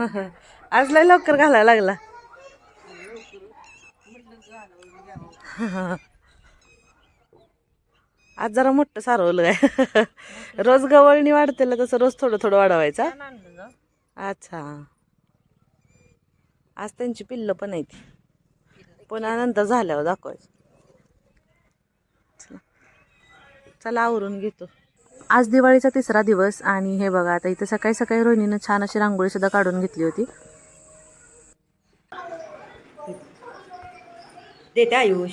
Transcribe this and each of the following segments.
आज लय लवकर घालायला लागला. आज जरा मोठं सारवलं काय रोज गवळणी वाढते तसं रोज थोडं थोडं वाढवायचा. अच्छा. आज त्यांची पिल्लं पण आहेत. पुन्हा नंतर झाल्यावर दाखवायचं. चला आवरून घेतो. आज दिवाळीचा तिसरा दिवस आणि हे बघा आता इथं सकाळी सकाळी रोहिणीनं छान अशी रांगोळी सुद्धा काढून घेतली होती. देते आयुष.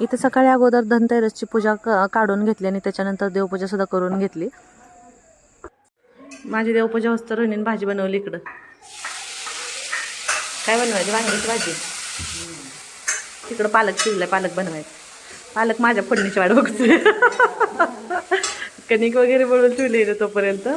इथे सकाळी अगोदर धनतेरसची पूजा क- काढून घेतली आणि त्याच्यानंतर देवपूजा सुद्धा करून घेतली. माझी देवपूजा होतं रोहिणीने भाजी बनवली इकडं. काय बनवायची? वांग्याची भाजी. तिकडं पालक शिजलाय पालक बनवायचं. पालक माझ्या फोडणीची वाट बघतोय. कणिक वगैरे बनवून ठेवली तोपर्यंत.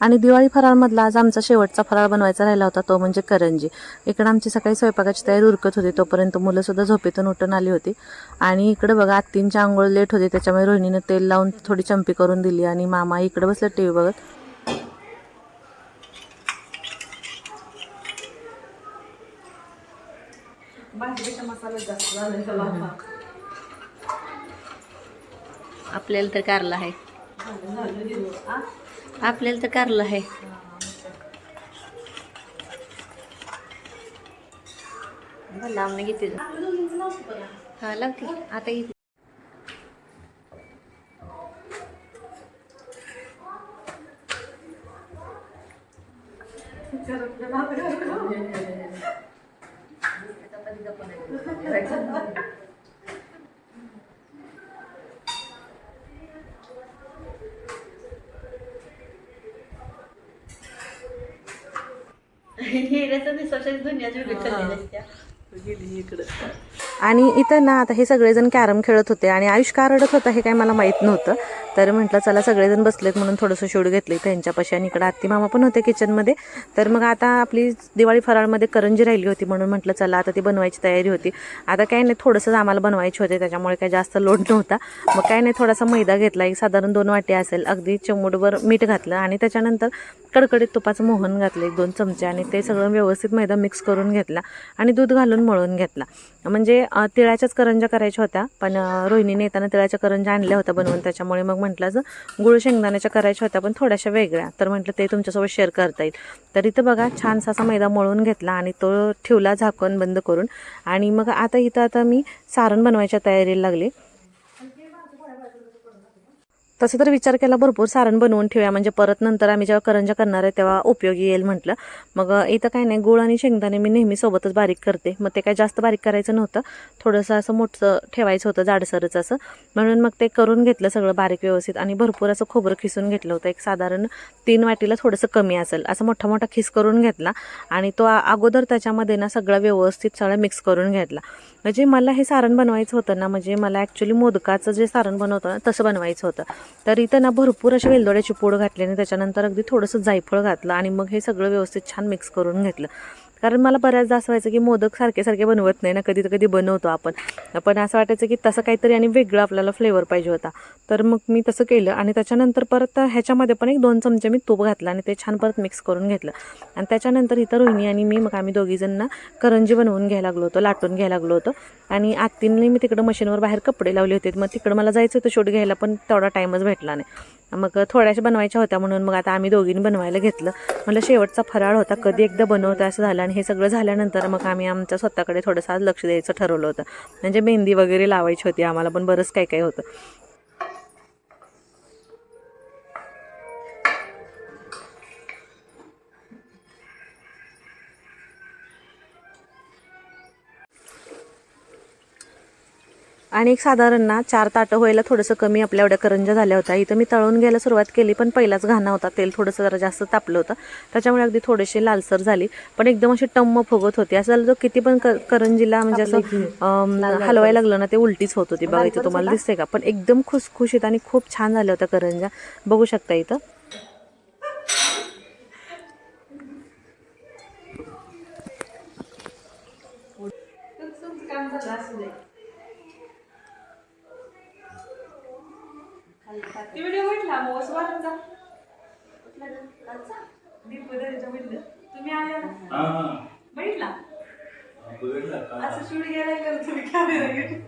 आणि दिवाळी फराळमधला आज आमचा शेवटचा फराळ बनवायचा राहिला होता तो म्हणजे करंजी. इकडं आमची सकाळी स्वयंपाकाची तयारी उरकत होती तोपर्यंत मुलं सुद्धा झोपेतून उठून आली होती. आणि इकडं बघा आत्तींची आंघोळ लेट होती त्याच्यामुळे रोहिणीनं तेल लावून थोडी चंपी करून दिली आणि मामा इकडं बसलं टी व्ही बघत. आपल्याला तर कारला आहे. आपल्याला तर कारला आहे. लांबने घेते हा लावते. आता घेते. आणि इथं ना आता हे सगळेजण कॅरम खेळत होते आणि आयुष का रडत होता हे काय मला माहीत नव्हतं. तर म्हटलं चला सगळेजण बसलेत म्हणून थोडंसं शूट घेतली त्यांच्यापाशी आणि इकडं आत्ती मामा पण होते किचनमध्ये तर मग आता आपली दिवाळी फराळमध्ये करंजी राहिली होती म्हणून म्हटलं चला आता ती बनवायची तयारी होती. आता काय नाही थोडंसं आम्हाला बनवायचे होते त्याच्यामुळे काय जास्त लोड नव्हता. मग काय नाही थोडासा मैदा घेतला एक साधारण दोन वाटी असेल. अगदी चिमूटभर मीठ घातलं आणि त्याच्यानंतर कडकडीत तुपाचं मोहन घातलं एक दोन चमचे आणि ते सगळं व्यवस्थित मैदा मिक्स करून घेतला आणि दूध घालून मळून घेतला. म्हणजे तिळाच्याच करंजा करायच्या होत्या पण रोहिणीने येताना तिळाच्या करंजा आणल्या होत्या बनवून त्याच्यामुळे मग म्हटलं जर गुळ शेंगदाण्याच्या करायच्या होत्या पण थोड्याशा वेगळ्या. तर म्हटलं ते तुमच्यासोबत शेअर करता येईल. तर इथं बघा छानसा असा मैदा मळून घेतला आणि तो ठेवला झाकण बंद करून. आणि मग आता इथं आता मी सारण बनवायच्या तयारीला लागले. तसं तर विचार केला भरपूर सारण बनवून ठेवूया. म्हणजे परत नंतर आम्ही जेव्हा करंजा करणार आहे तेव्हा उपयोगी येईल म्हटलं. मग इथं काय नाही गुळ आणि शेंगदाणे मी नेहमी सोबतच बारीक करते. मग ते काय जास्त बारीक करायचं नव्हतं. थोडंसं असं मोठं ठेवायचं होतं जाडसरच असं. म्हणून मग ते करून घेतलं सगळं बारीक व्यवस्थित आणि भरपूर असं खोबरं खिसून घेतलं होतं. एक साधारण तीन वाटीला थोडंसं कमी असेल. असं मोठा मोठा खिस करून घेतला आणि तो अगोदर त्याच्यामध्ये ना सगळं व्यवस्थित सगळं मिक्स करून घेतला. म्हणजे मला हे सारण बनवायचं होतं ना म्हणजे मला ॲक्च्युली मोदकाचं जे सारण बनवतं ना तसं बनवायचं होतं. तर इथं ना भरपूर अशी वेलदोड्याची पूड घातली आणि त्याच्यानंतर अगदी थोडंसं जायफळ घातलं आणि मग हे सगळं व्यवस्थित छान मिक्स करून घेतलं. कारण मला बऱ्याचदा असं व्हायचं की मोदक सारखे सारखे बनवत नाही ना कधी तर कधी बनवतो आपण. पण असं वाटायचं की तसं काहीतरी आणि वेगळं आपल्याला फ्लेवर पाहिजे होता. तर मग मी तसं केलं आणि त्याच्यानंतर परत ह्याच्यामध्ये पण एक दोन चमचे मी तूप घातलं आणि ते छान परत मिक्स करून घेतलं. आणि त्याच्यानंतर इथं रोहिणी आणि मी मग आम्ही दोघीजण ना करंजी बनवून घ्यायला लागलो होतो लाटून घ्यायला लागलो होतो. आणि आत्तीने मी तिकडं मशीनवर बाहेर कपडे लावले होते. मग तिकडं मला जायचं होतं शूट घ्यायला पण तेवढा टाईमच भेटला नाही. मग थोड्याशा बनवायच्या होत्या म्हणून मग आता आम्ही दोघींनी बनवायला घेतलं. मला शेवटचा फराळ होता कधी एकदा बनवता असं झालं आणि हे सगळं झाल्यानंतर मग आम्ही आमच्या स्वतःकडे थोडंसं आज लक्ष द्यायचं ठरवलं होतं. म्हणजे मेहंदी वगैरे लावायची होती आम्हाला पण बरंच काही काही होतं. आणि एक साधारण ना चार ताटं व्हायला थोडंसं कमी आपल्या एवढ्या करंजा झाल्या होत्या. इथं मी तळून घ्यायला सुरुवात केली पण पहिलाच घाणा होता. तेल थोडंसं जरा जास्त तापलं होतं. त्याच्यामुळे अगदी थोडेसे लालसर झाली. पण एकदम अशी टम्म फुगत होती. असं झालं तर किती पण करंजीला म्हणजे असं हलवायला लागलं ना ते उलटीच होत होती बघा इथं तुम्हाला दिसते का? पण एकदम खुसखुशीत आणि खूप छान झाल्या होत्या करंजा. बघू शकता इथं. ती व्हिडिओ म्हटला मग स्वारांचा दीपदारीच्या बहिणीला. तुम्ही आल्या ना हा हा. बघितला? बघितलं का? असं शूट गेलं तुम्ही कॅमेरा घेऊन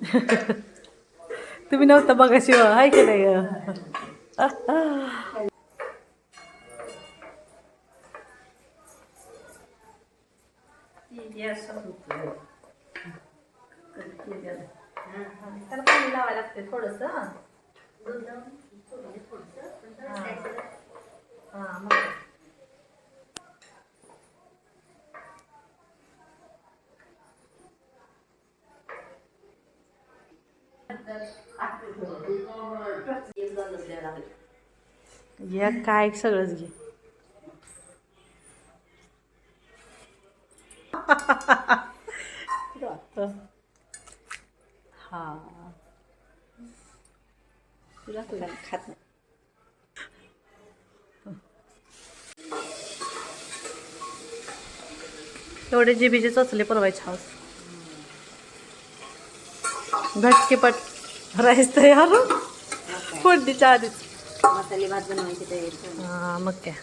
तुम्ही नव्हता बघा शिव हाय की नाही त्याला पाणी लावायला लागते थोडस हा मग या काय सगळंच घे. हा. तुला तुला खात नाही. एवढे जिबीचे चोचले परवायचे हाऊस. घटकेपट राईस तयार. फोडणीच्या आधीच. मसाले भात बनवायची तयारी हा मग काय.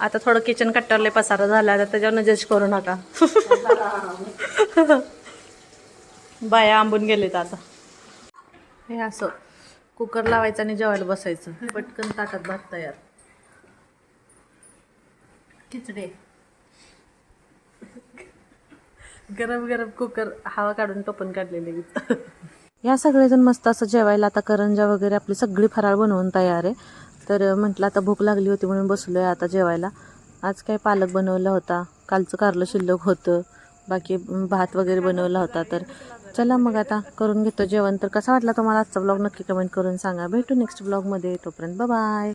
आता थोडं किचन कट्टरले पसारा झाला आता त्याच्यावर जज करू नका. बाया आंबून गेलेत आता. हे असं कुकर लावायचं आणि जेवायला बसायचं. पटकन ताटात भात तयार. खिचडे. गरम गरम कुकर हवा काढून टोपण काढलेले या सगळेजण मस्त असं जेवायला आता करंजा वगैरे आपली सगळी फराळ बनवून तयार आहे. तर म्हटलं आता भूक लागली होती म्हणून बसलो आहे आता जेवायला. आज काय पालक बनवला होता. कालचं कारलं शिल्लक होतं. बाकी भात वगैरे बनवला होता. तर चला मग आता करून घेतो जेवण. तर कसा वाटला तुम्हाला आजचा ब्लॉग नक्की कमेंट करून सांगा. भेटू नेक्स्ट ब्लॉगमध्ये तोपर्यंत बाय